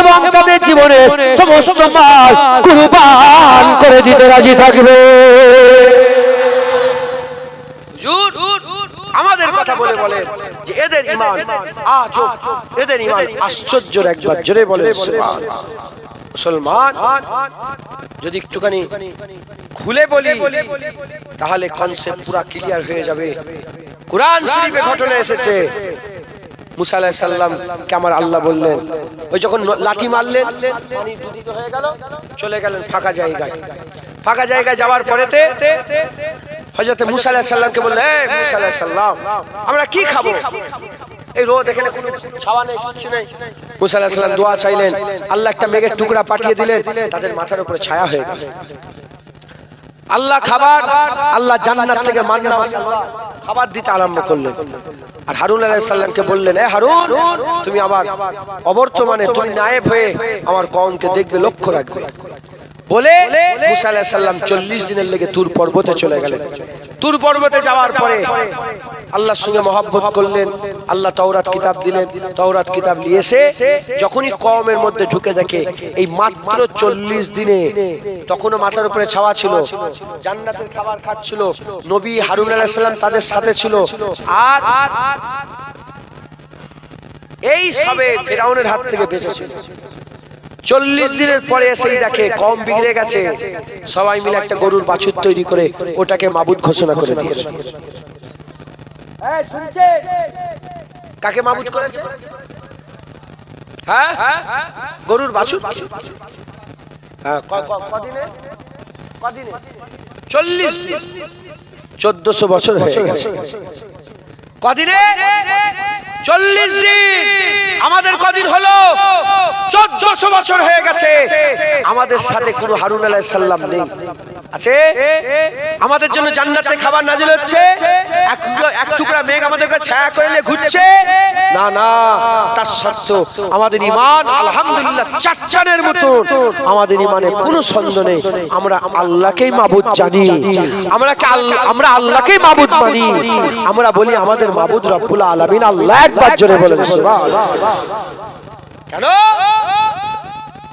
এবং তাদের জীবনে সমস্ত মাল কুরবান করে দিতে রাজি থাকবে। আমাদের কথা বলে বলে এদের ইমান আজ এদের ইমান একবার জোরে বলে মুসলমান, যদি একটুখানি খুলে বলি, তাহলে কনসেপ্ট পুরো ক্লিয়ার হয়ে যাবে। কোরআন শরীফে ঘটনা এসেছে। মুসা আলাইহিস সালাম কে আমার আল্লাহ বললেন ওই যখন লাঠি মারলেন হয়ে গেল চলে গেলেন ফাঁকা জায়গায়। ফাঁকা জায়গায়। যাওয়ার পরেতে হযরত মুসা আলাইহিস সালামকে বললেন মুসা আলাইহিস সালাম আমরা কি খাব? এই রোদ এখানে কোনো ছাওয়া নেই কিছু নেই। মুসা আলাইহিস সালাম দোয়া চাইলেন আল্লাহ একটা মেঘের টুকরা পাঠিয়ে দিলেন তাদের মাথার উপরে ছায়া হয়ে গেল। আল্লাহ খাবার আল্লাহ জান্নাত থেকে মান্না খাবার দিতে আরম্ভ করলেন। আর হারুন আলাইসাল্লামকে বললেন, এ হারুন, তুমি আবার অবর্তমানে, তুমি নায়েব হয়ে আমার কমকে দেখবে, লক্ষ্য রাখবে। বলে মুসা আলাইহিস সালাম 40 দিনের লেগে তুর পর্বতে চলে গেলেন। তুর পর্বতে যাওয়ার পরে আল্লাহর সঙ্গে মহব্বত করলেন আল্লাহ তাওরাত কিতাব দিলেন তাওরাত কিতাব নিয়ে এসে যখনই কওমের মধ্যে ঢুকে দেখে এই মাত্র 40 দিনে তখনও মাথার উপরে ছাওয়া ছিল জান্নাতের খাবার খাচ্ছিল নবী হারুন সালাম তাদের সাথে ছিল। আর এই সবে ফেরাউনের হাত থেকে বেঁচেছিল চল্লিশ দিনের পরে এসেই দেখে কম বিগড়ে গেছে। সবাই মিলে একটা গরুর বাছুর তৈরি করে ওটাকে মাবুদ ঘোষণা করে দিয়েছে। কাকে মাবুদ করেছে? হ্যাঁ? গরুর বাছুর? হ্যাঁ কদিনে? কদিনে? চল্লিশ। চোদ্দশো বছর হয়ে গেছে। কদিনে? চল্লিশ দিন। আমাদের কদিন হলো? চোদ্দশো বছর হয়ে গেছে। আমাদের সাথে কোনো হারুন আলাই সাল্লাম নেই। আছে? আমাদের জন্য জান্নাতে খাবার নাজিল হচ্ছে। এক এক টুকরা মেঘ আমাদেরকে ছায়া করে নিয়ে ঘুরছে। না না তার সত্ত্বেও আমাদের ইমান আলহামদুলিল্লাহ চাচ্চানের মতো আমাদের ইমানে কোনো সন্দেহ নেই। আমরা আল্লাহকেই মাবুদ জানি। আমরা আমরা আল্লাহকেই মাবুদ মানি? আমরা বলি আমাদের মাবুদ রব্বুল আলামিন আল্লাহ একবার জোরে বলেন। সুবহানাল্লাহ। কেন?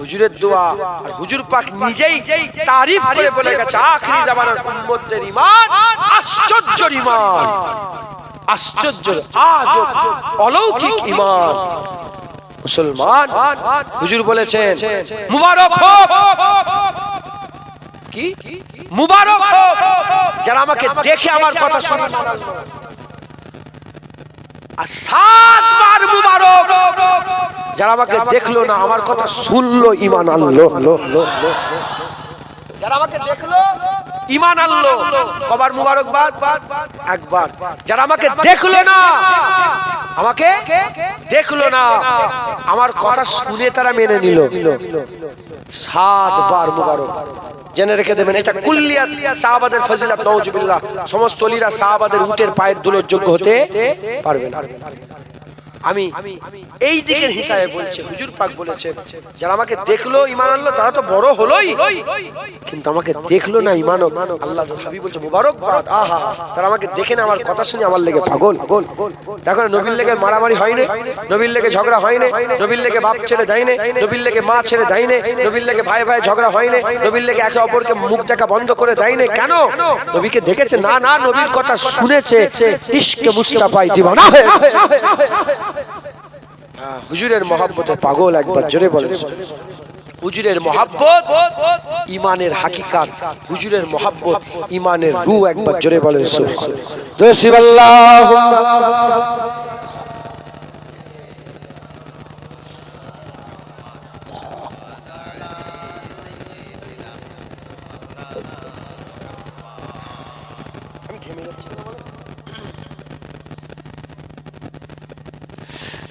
হুজুরের দোয়া আর হুজুর পাক নিজেই তারিফ করে বলে গেছে, আখরি জামানার উম্মতদের ঈমান আশ্চর্য ঈমান আশ্চর্য আজ অলৌকিক ঈমান। মুসলমান, হুজুর বলেছেন, মুবারক হোক। কি? মুবারক হোক। যারা আমাকে দেখে আমার কথা শুনে আর সাতবার মুবারক। যারা আমাকে দেখল না আমার কথা শুনলো ইমান আনলো। যারা আমাকে দেখল ইমান আনলো। কবার মুবারকবাদ। একবার। যারা আমাকে দেখল না আমাকে দেখল না আমার কথা শুনে তারা মেনে নিল। সাতবার মুবারক। জেনে রেখে দেবেন এটা কুল্লিয়াত সাহাবাদের ফজিলাত নওজুবিল্লাহ সমস্ত অলিরা সাহাবাদের উটের পায়ের দুলোর যোগ্য হতে পারবে না। আমি এই দিকের হিসাবে বলছি হুজুর পাক বলেছেন যারা আমাকে দেখল ইমান আনলো তারা তো বড় হলোই। কিন্তু আমাকে দেখল না ইমান আল্লাহ হাবি বলছে মুবারকবাদ আহা তারা আমাকে দেখে না আমার কথা শুনে আমার লেগে পাগল। দেখো নবীর লেগে মারামারি হয়নি নবীর লেগে ঝগড়া হয়নি নবীর লেগে বাপ ছেড়ে দেয়নি নবীর লেগে মা ছেড়ে দেয়নি নবীর লেগে ভাই ভাই ঝগড়া হয়নি নবীর লেগে একে অপরকে মুখ দেখা বন্ধ করে দেয়নি। কেন? নবীকে দেখেছে না না নবীর কথা শুনেছে ইশকে মুস্তাফাই দিবানা। হ্যাঁ, হুজুরের মহাব্বতে পাগল একবার জোরে বলেন। হুজুরের মহাব্বত, ইমানের হাকিকাত। হুজুরের মহাব্বত, ইমানের রু একবার জোরে বলেন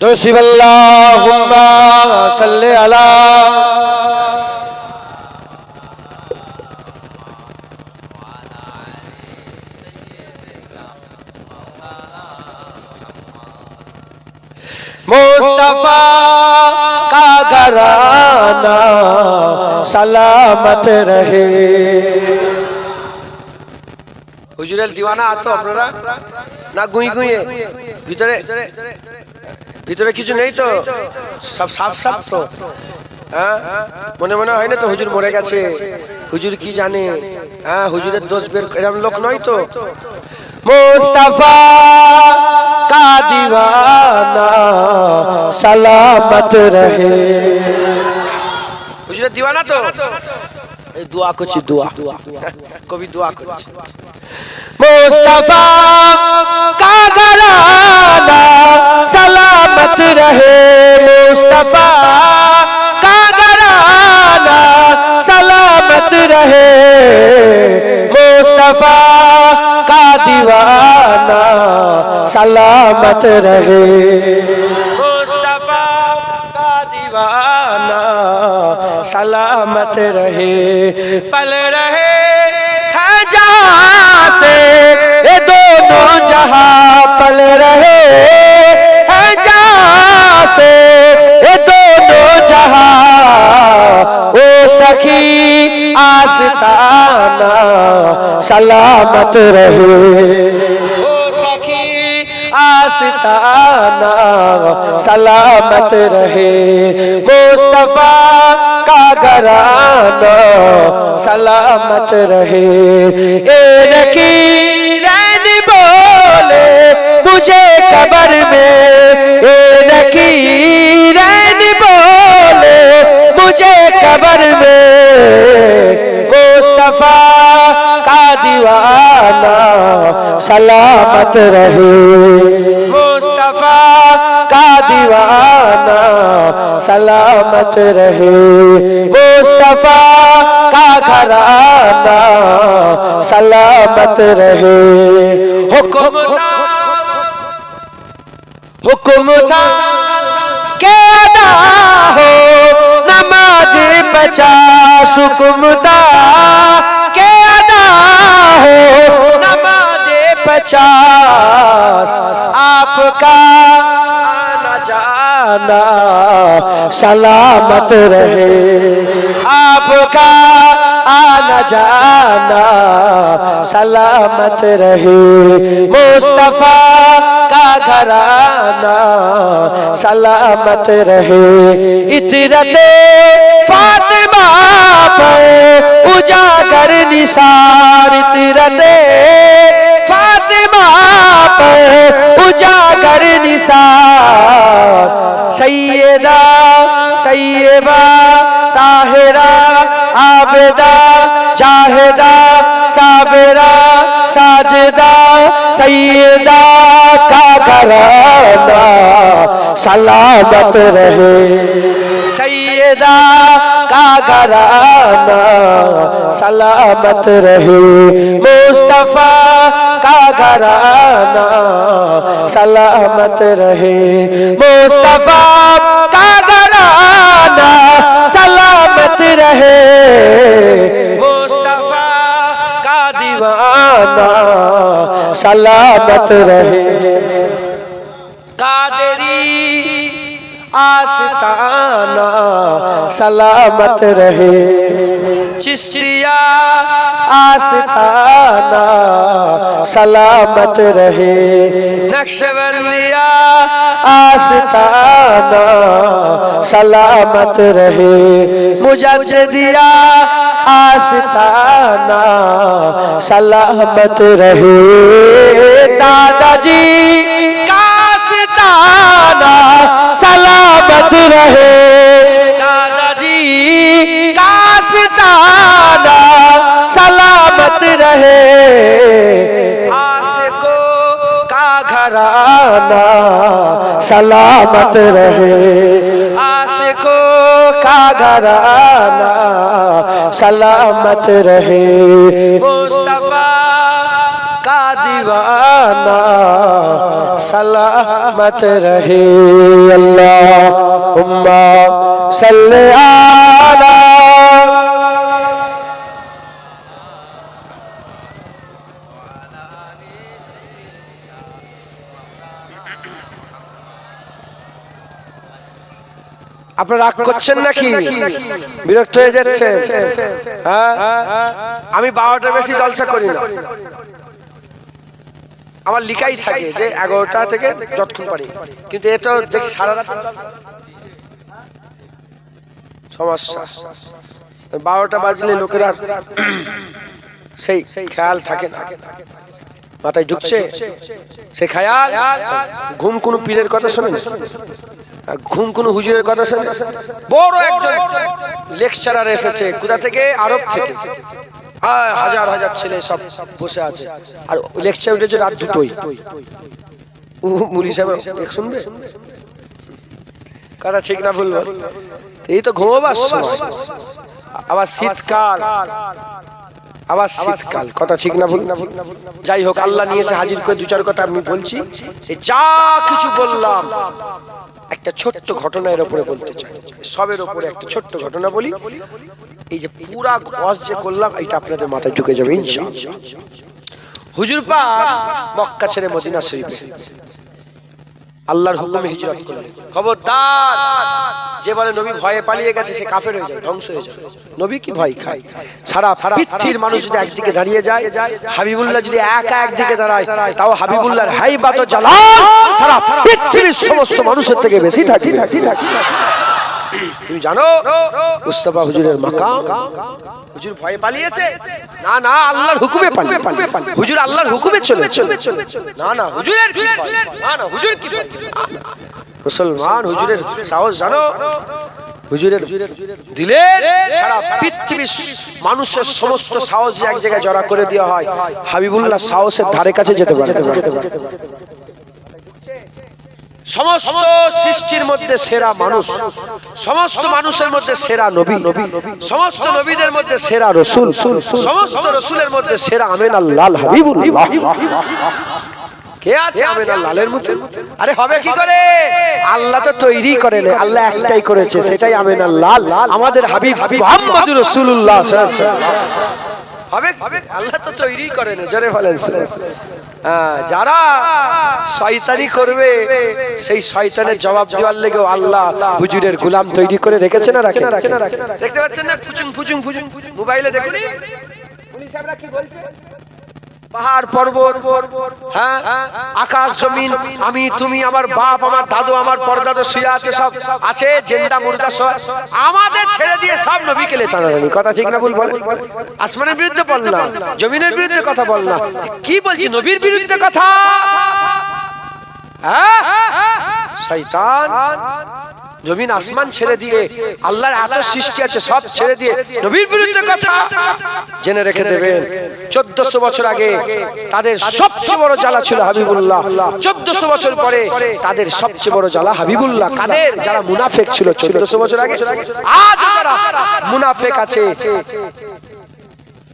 تو اللہ صلی اللہ مصطفیٰ کا گھرانہ سلامت رہے۔ হুজুরের দিওয়ানা আতো আপনারা না গুঁই গুঁয়ে ভিতরে ভিতরে কিছু নেই তো? সব সাফ সাফ তো? হ্যাঁ? মনে মনে হয় না তো হুজুর মরে গেছে? হুজুর কি জানে? হ্যাঁ হুজুরের দোষ বের এরকম লোক নয় তো? মোস্তাফা কাদিওয়ানা সালামত রহে। হুজুরের দিওয়ানা তো? এই দোয়া করছি দোয়া। কবি দোয়া করছি। মোস্তাফা কাদিওয়ানা ساتھ رہے مصطفیٰ کا گرانہ سلامت رہے مصطفیٰ کا دیوانہ، سلامت رہے کا دیوانہ، سلامت رہے پل رہے ہیں جہاں سے، یہ دونوں جہاں پل رہے سلامت رہے۔ آستانہ سلامت رہے۔ مصطفیٰ کا گرانہ سلامت رہے۔ اے رکیرین بولے، مجھے قبر میں۔ اے رکیرین بولے، مجھے قبر میں سلامت رہے۔ مصطفیٰ کا دیوانہ سلامت رہے۔ مصطفیٰ کا گھرانا سلامت رہے۔ حکم حکم تھا کہ ادا ہو، نماز بچا سکمتا کہ ادا ہو۔ पचास आपका आना जाना सलामत रहे आपका आना जाना सलामत रहे मुस्तफा का घराना सलामत रहे इतरत फातिमा اجاگر نثار تیرت فاطمہ پر اجاگر نثار، سیدہ، طیبہ، طاہرہ، عابدہ، جاہدہ، صابرہ، ساجدہ، سیدہ کا کرانا سلامت رہے۔ سیدہ گھرانہ سلامت رہے۔ مصطفیٰ کا گھرانا سلامت رہے۔ مصطفیٰ کا گھرانا سلامت رہے۔ مصطفیٰ کا دیوانہ، سلامت رہے۔ قادری آستانہ سلامت رہے۔ چشتیا آستانہ سلامت رہے۔ نقشبندیا آستانہ سلامت رہے۔ مجدیا آستانہ سلامت رہے۔ دادا جی کا زمانہ سلامت رہے۔ دادا جی کا ستانہ سلامت رہے۔ کو کا گھرانہ سلامت رہے۔ کو کا گھرانہ سلامت رہے۔ مصطفیٰ کا دیوانہ सलामत रहे अल्लाह उम्मा सल्ले आला আপনারা রাগ করছেন নাকি বিরক্ত হয়ে যাচ্ছে হ্যাঁ আমি বারোটা বেশি জলসা করি না আমার লিখাই থাকে যে এগারোটা থেকে যতক্ষণ পারি। কিন্তু এটা দেখ সারা রাত সমস্যা বারোটা বাজলে লোকেরা সেই খেয়াল থাকে না। মাথায় ঢুকছে? সে খেয়াল? ঘুম কোনো পীরের কথা শোনে না আর ঘুম কোনো হুজুরের কথা শোনে না। বড় একজন লেকচারার এসেছে। কোথা থেকে? আরব থেকে। হাজার হাজার ছেলে সব বসে আছে। আর লেকচার উঠেছে রাত দুটোই। মুলি সাহেব শুনবে? কথা ঠিক না বলব এই তো ঘুমোবার আবার শীতকাল। আবার শীতকাল। কথা ঠিক না ভুল? যাই হোক, আল্লাহ নিয়েছে হাজির করে দু চার কথা আমি বলছি। যা কিছু বললাম, একটা ছোট্ট ঘটনা এর উপরে বলতে চাই। সবের উপরে একটা ছোট্ট ঘটনা বলি। এই যে পুরা গজ যে করলাম এটা আপনাদের মাথায় ঢুকে যাবে হুজুর পা মক্কা ছেড়ে মদিনা শরীফে। আল্লাহর হুকুমে হিজরত করলেন। খবরদার, যে বলে নবী ভয়ে পালিয়ে গেছে, সে কাফের হয়ে ধ্বংস হয়ে নবী কি ভয় খায়? সারা পৃথিবীর মানুষ যদি একদিকে দাঁড়িয়ে যায়, হাবিবুল্লাহ যদি একা একদিকে দাঁড়ায়, তাও হাবিবুল্লাহর হাইবাত সারা পৃথিবীর সমস্ত মানুষের থেকে বেশি থাকে তুমি জানো, মুস্তাফা হুজুরের মাকাম, হুজুর ভয়ে পালিয়েছে না না, আল্লাহর হুকুমে পালিয়ে পালিয়ে হুজুর আল্লাহর হুকুমে চলে চলে না না, হুজুরের কি? না না, হুজুর কি। মুসলমান হুজুরের সাহস জানো, হুজুরের দিলে সারা পৃথিবীর মানুষের সমস্ত সাহস এক জায়গায় জড়া করে দেওয়া হয় হাবিবুল্লাহ সাহসের ধারে কাছে যেতে পারে সমস্ত সৃষ্টির মধ্যে সেরা মানুষ। সমস্ত মানুষের মধ্যে সেরা নবী। সমস্ত নবীদের মধ্যে সেরা রসুল। সমস্ত রসুলের মধ্যে সেরা আমেন আল্লাহ হাবিবুল্লাহ। কে আছে আমেনা লালের মতো আরে হবে কি করে? আল্লাহ তো তৈরি করে না। আল্লাহ একটাই করেছে সেটাই আমেনা লাল। আমাদের হাবিব মুহাম্মদুর রাসূলুল্লাহ সাল্লাল্লাহু আলাইহি। হবে আল্লাহ তো তৈরি করেন জোরে বলেন। হ্যাঁ, যারা শয়তানি করবে সেই শয়তানের জবাব দেওয়ার লেগেও আল্লাহ হুজুরের গুলাম তৈরি করে রেখেছে না রাখে দেখতে পাচ্ছেন না? ফুচুং ফুচুং ফুচুং। মোবাইলে দেখুন। পুলিশ সাহেবরা কি বলছে? পাহাড় পর্বত হ্যাঁ? আকাশ, জমিন, আমি, তুমি, আমার বাপ, আমার দাদু, আমার পরদাদু শুয়ে আছে, সব আছে, জেন্দা, মুর্দা, সব আমাদের ছেড়ে দিয়ে সব নবীকে লে টানাটানি কথা ঠিক না ভুল বল? আসমানের বিরুদ্ধে বললাম, জমিনের বিরুদ্ধে কথা বললাম। কি বলছি, নবীর বিরুদ্ধে কথা? শয়তান জমিন আসমান ছেড়ে দিয়ে আল্লাহর এত সৃষ্টি আছে সব ছেড়ে দিয়ে নবীর বিরুদ্ধে কথা জেনে রেখে দেবেন। চোদ্দশো বছর আগে তাদের সবচেয়ে বড় জ্বালা ছিল হাবিবুল্লাহ। চোদ্দশো বছর পরে তাদের সবচেয়ে বড় জ্বালা হাবিবুল্লাহ। কাদের? যারা মুনাফেক ছিল। চোদ্দশো বছর আগে আজ যারা মুনাফেক আছে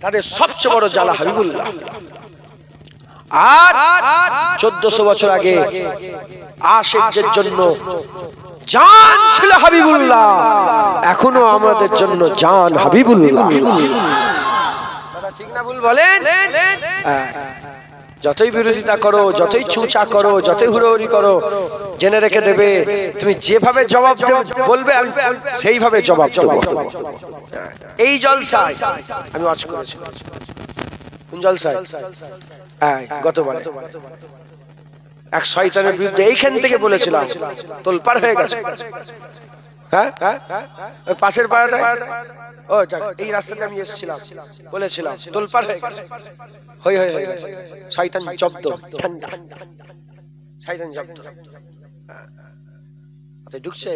তাদের সবচেয়ে বড় জ্বালা হাবিবুল্লাহ। আর চোদ্দশো বছর আগে আশেকদের জন্য জান ছিল হাবিবুল্লাহ। এখনও আমাদের জন্য জান হাবিবুল্লাহ। ঠিক না ভুল বলেন। যতই বিরোধিতা করো যতই চুচা করো যতই হুড়োহুড়ি করো জেনে রেখে দেবে তুমি যেভাবে জবাব বলবে আমি সেইভাবে জবাব দেবো। এই জলসায় আমি ওয়াচ করেছি জলসায়? হ্যাঁ গতবার। এক শয়তানের বিরুদ্ধে এইখান থেকে বলেছিলাম তোলপার হয়ে গেছে। হ্যাঁ? ওই পাশের পাড়াটা ও এই রাস্তাতে আমি এসেছিলাম। বলেছিলাম তোলপার হয়ে গেছে। হই হই হয়ে গেছে শয়তান জব্দ। ঠান্ডা। শয়তান জব্দ। হ্যাঁ। ঢুকছে।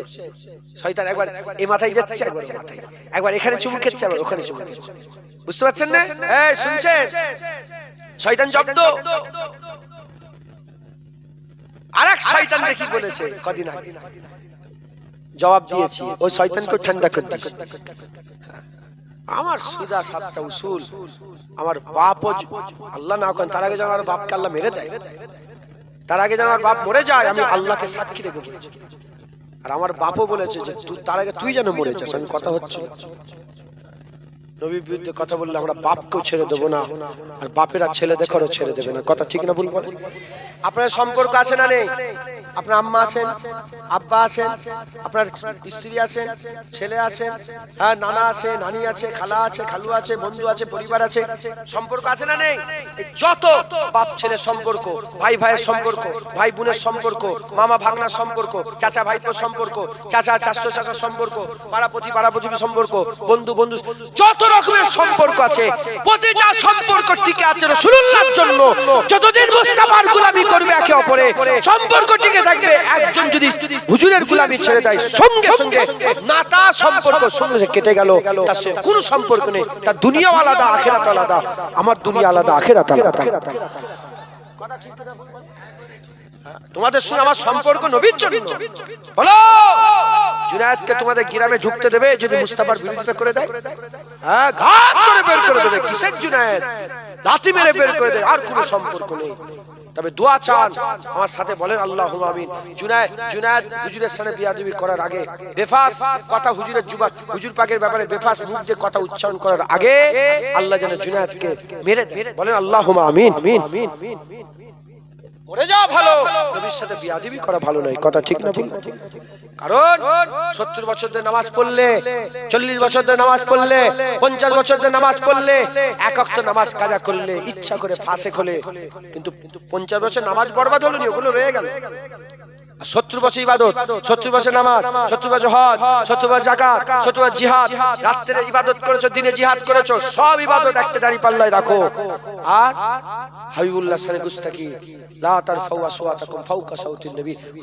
শয়তান একবার এই মাথায় যাচ্ছে একবার মাথায়। একবার এখানে চুমুক খেচ্ছে আবার ওখানে চুমুক খেচ্ছে বুঝতে পারছেন না? হ্যাঁ শুনছেন? শয়তান জব্দ। আরেক শয়তান দেখি বলেছে কদিন আগে। জবাব দিয়েছি ওই শয়তানকে ঠান্ডা করতে আমার সুদা সাতটা উসুল আমার বাপ আল্লাহ না করেন তার আগে যেন আমার বাপকে আল্লাহ মেরে দেয়। তার আগে যেন আমার বাপ মরে যায় আমি আল্লাহকে সাক্ষী রেখে আর আমার বাপও বলেছে যে তার আগে তুই যেন মরেছিস আমি কথা হচ্ছে। নবীর বিরুদ্ধে কথা বললে আমরা বাপকেও ছেড়ে দেবো না, আর বাপেরা ছেলে দেখারও ছেড়ে দেবে না। কথা ঠিক না ভুল বলে? আপনার সম্পর্ক আছে না নেই? আপনার আম্মা আছেন, আব্বা আছেন, আপনার স্ত্রী আছেন, ছেলে আছেন হ্যাঁ নানা আছে, নানি আছে, খালা আছে, খালু আছে, বন্ধু আছে, পরিবার আছে, সম্পর্ক আছে না নেই? যত বাপ ছেলে সম্পর্ক, ভাই ভাইয়ের সম্পর্ক, ভাই বোনের সম্পর্ক, মামা ভাগনার সম্পর্ক, চাচা ভাইপোর সম্পর্ক, চাচা চাচতো চাচার সম্পর্ক, পাড়াপতি পাড়াপতি সম্পর্ক, বন্ধু বন্ধু, যত রকমের সম্পর্ক আছে। প্রতিটা সম্পর্ক টিকে আছে রসুল্লাহর জন্য। যতদিন মুস্তাফার গোলামি করবে একে অপরে সম্পর্ক টিকে থাকবে একজন যদি হুজুরের গোলামি ছেড়ে দেয়, সঙ্গে সঙ্গে নাতা সম্পর্ক সঙ্গে কেটে গেল, তার সে কোনো সম্পর্ক নেই, তার দুনিয়াও আলাদা, আখেরাত আলাদা, আমার দুনিয়া আলাদা, আখেরাত আলাদা। তোমাদের সঙ্গে আমার সম্পর্ক নবীর জন্য। বলো! জুনায়েদকে তোমাদের গ্রামে ঢুকতে দেবে, যদি মুস্তাফার বিরোধিতা করে দেয়। হ্যাঁ ঘাত করে বের করে দেবে, কিসের জুনায়েদ লাথি মেরে বের করে দেবে, আর কোনো সম্পর্ক নেই। তবে দোয়া চান, আমার সাথে বলেন আল্লাহ আমিন। জুনায়েদ জুনায়েদ হুজুরের সাথে বিয়াদবি করার আগে, বেফাস, কথা হুজুরের জুবা হুজুর পাকের ব্যাপারে বেফাস মুখ দিয়ে কথা উচ্চারণ করার আগে, আল্লাহ যেন জুনায়েদকে মেরে দেয়। বলেন আল্লাহ আমিন আমিন। মরে যাওয়া ভালো। নবীর সাথে বিয়াদিবি করা ভালো নয়। কথা ঠিক না কারণ সত্তর বছর ধরে নামাজ পড়লে চল্লিশ বছর ধরে নামাজ পড়লে পঞ্চাশ বছর ধরে নামাজ পড়লে এক অক্ত নামাজ কাজা করলে ইচ্ছা করে ফাঁসে খোলে। কিন্তু পঞ্চাশ বছর নামাজ বরবাদ হলো নি ওগুলো রয়ে গেল। ইবাদত বছর জিহাদ। রাত্রে ইবাদত করেছ, দিনে জিহাদ সব ইবাদত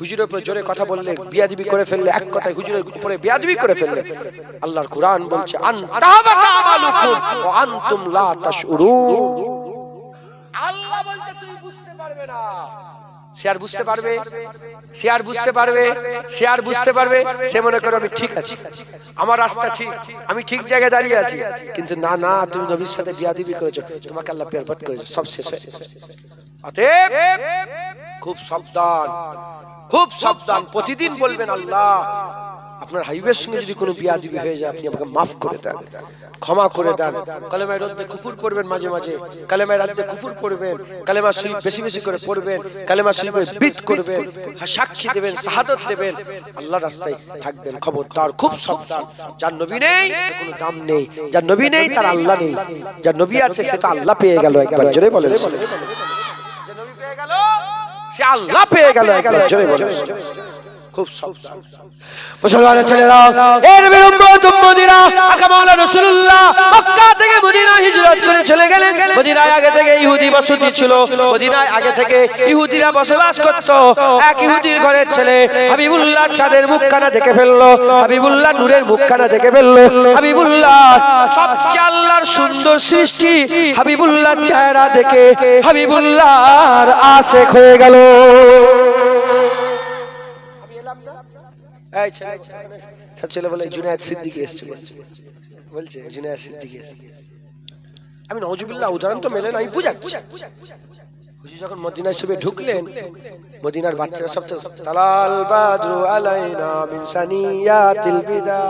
হুজুরের উপরে জোরে কথা বললে, বিয়াদবি করে ফেললে, এক কথায় হুজুরের উপরে বিয়াদবি করে ফেললে। আল্লাহর কুরআন বলছে লা আল্লাহ বলছে বুঝতে পারবে না। আর বুঝতে পারবে আর বুঝতে পারবে আর বুঝতে পারবে, সে মনে করে আমি ঠিক আছি। আমার রাস্তা ঠিক, আমি ঠিক জায়গায় দাঁড়িয়ে আছি। কিন্তু না না, তুমি নবীর সাথে বিয়াদিবি করেছ, তোমাকে আল্লাহ পেরবত করেছ, সব শেষ হয়ে অতএব খুব সাবধান খুব সাবধান, প্রতিদিন বলবেন আল্লাহ আপনার হাইবের সঙ্গে যদি কোনো বিয়াদিবি হয়ে যায় আপনি আমাকে মাফ করে দেন ক্ষমা করে দেন। কালেমায় রদ্দে কুফুর করবেন মাঝে মাঝে কালেমায় রাতে কুফুর করবেন কালেমা শরীফ বেশি বেশি করে পড়বেন কালেমা শরীফের বিদ করবেন সাক্ষী দেবেন শাহাদত দেবেন আল্লাহ রাস্তায় থাকবেন খবরদার খুব সাবধান। যার নবী নেই কোনো দাম নেই। যার নবী নেই তার আল্লাহ নেই। যার নবী আছে সেটা আল্লাহ পেয়ে গেল একবার জোরে বলেন। যে নবী পেয়ে গেল সে আল্লাহ পেয়ে গেল একবার জোরে বলেন। খুব সাবধান। মুসলমানের ছেলেরা এর রাসূলুল্লাহ মক্কা থেকে মদিনা হিজরত করে চলে গেলেন। মদিনায় আগে থেকে ইহুদি বসতি ছিল। মদিনায় আগে থেকে ইহুদিরা বসবাস করত। এক ইহুদির ঘরের ছেলে হাবিবুল্লাহ চাঁদের মুখখানা দেখে ফেলল। হাবিবুল্লাহ নূরের মুখখানা দেখে ফেলল। হাবিবুল্লাহ, সবচেয়ে আল্লাহর সুন্দর সৃষ্টি হাবিবুল্লাহ চেহারা দেখে হাবিবুল্লাহর আশেক হয়ে গেল। আমি নজুবিল্লাহ উদাহরণ তো মেলে আমি বুঝাচ্ছি। যখন মদিনা হিসেবে ঢুকলেন, মদিনার বাচ্চারা সব তালাল বাদরু আলাইনা মিন সানিয়াতিল বিদা,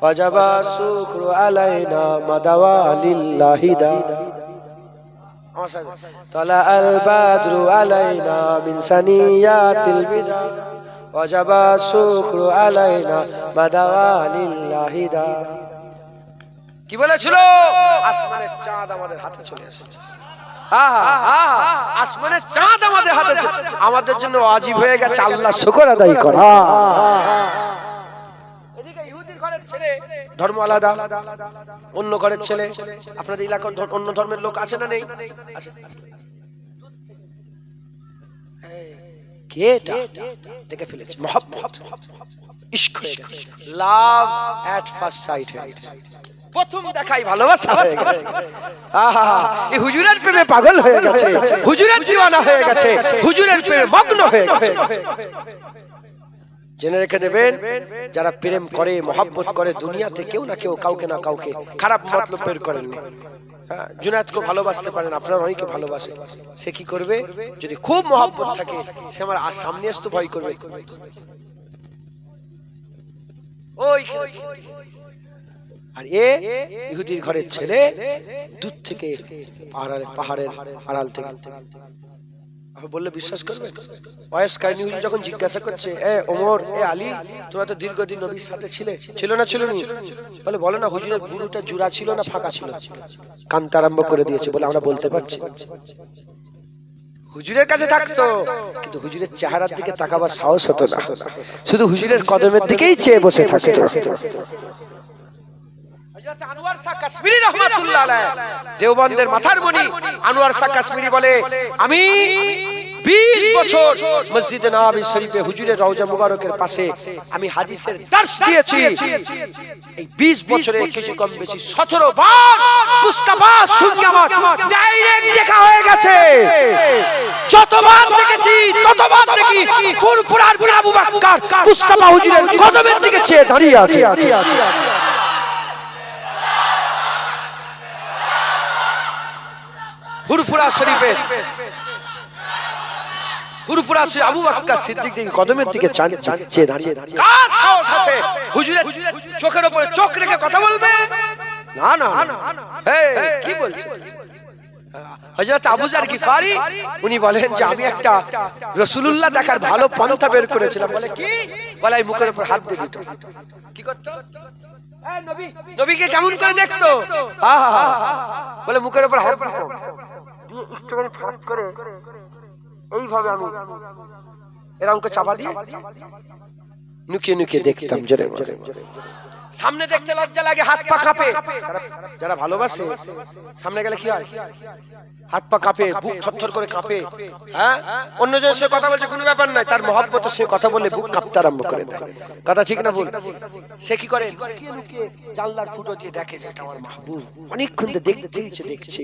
ওয়াজাবা শুকরু আলাইনা মাদাওয়া লিল্লাহিদা আমার সাথে তালা আল বাদরু আলাইনা ওয়াজাবা শুকরু আলাইনা কি বলেছিল? আসমানের চাঁদ আমাদের হাতে চলে এসেছে। আসমানের চাঁদ আমাদের হাতে আমাদের জন্য অজীব হয়ে গেছে, আল্লাহ শুকর আদায় করা। ধর্ম আলাদা, অন্য ঘরের ছেলে, আপনাদের এলাকার অন্য ধর্মের লোক আছে না নেই। কে এটা? দেখে ফেলেছে। মহব্বত। ইশক লাভ এট ফার্স্ট সাইট প্রথম দেখাই ভালোবাসা। আহা এই হুজুরের প্রেমে পাগল হয়ে গেছে। হুজুরের দিওয়ানা হয়ে গেছে। হুজুরের প্রেমে মগ্ন হয়ে গেছে। জেনে রেখে দেবেন যারা প্রেম করে মহাব্বত করে দুনিয়াতে কেউ না কেউ কাউকে না কাউকে খারাপ মতলব বের করেননি। হ্যাঁ, জুনায়েদকে ভালোবাসতে পারেন আপনার অনেকে ভালোবাসে। সে কি করবে? যদি খুব মহব্বত থাকে, সে আমার সামনে আসতে ভয় করবে। আর এ ইহুদির ঘরের ছেলে, দূর থেকে পাহাড়ের পাহাড়ের আড়াল থেকে। বললে বিশ্বাস করবে? ওয়েস কাইনি যখন জিজ্ঞাসা করছে, এ ওমর, এ আলী তোমরা তো দীর্ঘদিন নবীর সাথে ছিলে, ছিল না, ছিল নি? বলে, বলো না, হুজুরের বুড়োটা জুড়া ছিল না, ফাঁকা ছিল। কান্তা আরম্ভ করে দিয়েছে, বলে, আমরা বলতে পারছি হুজুরের কাছে থাকতো, কিন্তু হুজুরের চেহারার দিকে তাকাবার সাহস হতো না। শুধু হুজুরের কদমের দিকেই চেয়ে বসে থাকতো। দেওবন্দের মাথার মণি আনোয়ার শাহ কাশ্মীরি বলে, আমি 20 বছর মসজিদে নববী শরীফে হুজুরের রওজা মুবারকের পাশে আমি হাদিসের দর্শ দিয়েছি। এই 20 বছরে কিছু কম বেশি 17 বার মুস্তাফার সঙ্গে ডাইরেক্ট দেখা হয়ে গেছে। যতবার দেখেছি, ততবার দেখি ফুরফুরার আবু বকর মুস্তাফা হুজুরের কদমের দিকে চেয়ে দাঁড়িয়ে আছে। হুরফুরা শরীফের আবু সিদ্দিক কদমের দিকে চান- চান- চেয়ে দাঁড়িয়ে। কার সাহস আছে? হুজুরের চোখের উপরে চোখ রেখে কথা বলবে? না না কি বলছে হযরত আবু জার গিফারি উনি বলেন যে আমি একটা রাসূলুল্লাহ দেখার ভালো পন্থা বের করেছিলাম। বলে কি? বলে মুখের উপর হাত দিয়ে দিত। কি করতো? নবীকে কেমন করে দেখতো? বলে মুখের উপর হাত দিত। দিয়ে একটুখানি ফাঁক করে এইভাবে আমি এরকম চাপা দিয়ে নুকিয়ে নুকিয়ে দেখতাম জোরে জোরে সামনে দেখতে লজ্জা লাগে হাত পা কাঁপে। যারা- ভালোবাসে সামনে গেলে কি হয়? হাত পা কাঁপে বুক থরথর করে কাঁপে। হ্যাঁ? অন্য জন সে কথা বলছে কোনো ব্যাপার নাই তার মহব্বতের সে কথা বলে বুক কাঁপতে আরম্ভ করে দেয়। কথা ঠিক না ভুল? সে কি করে? জানলার ফুটো দিয়ে দেখে যে এটা আমার মাহবুব। অনেকক্ষণ ধরে দেখছে দেখছে।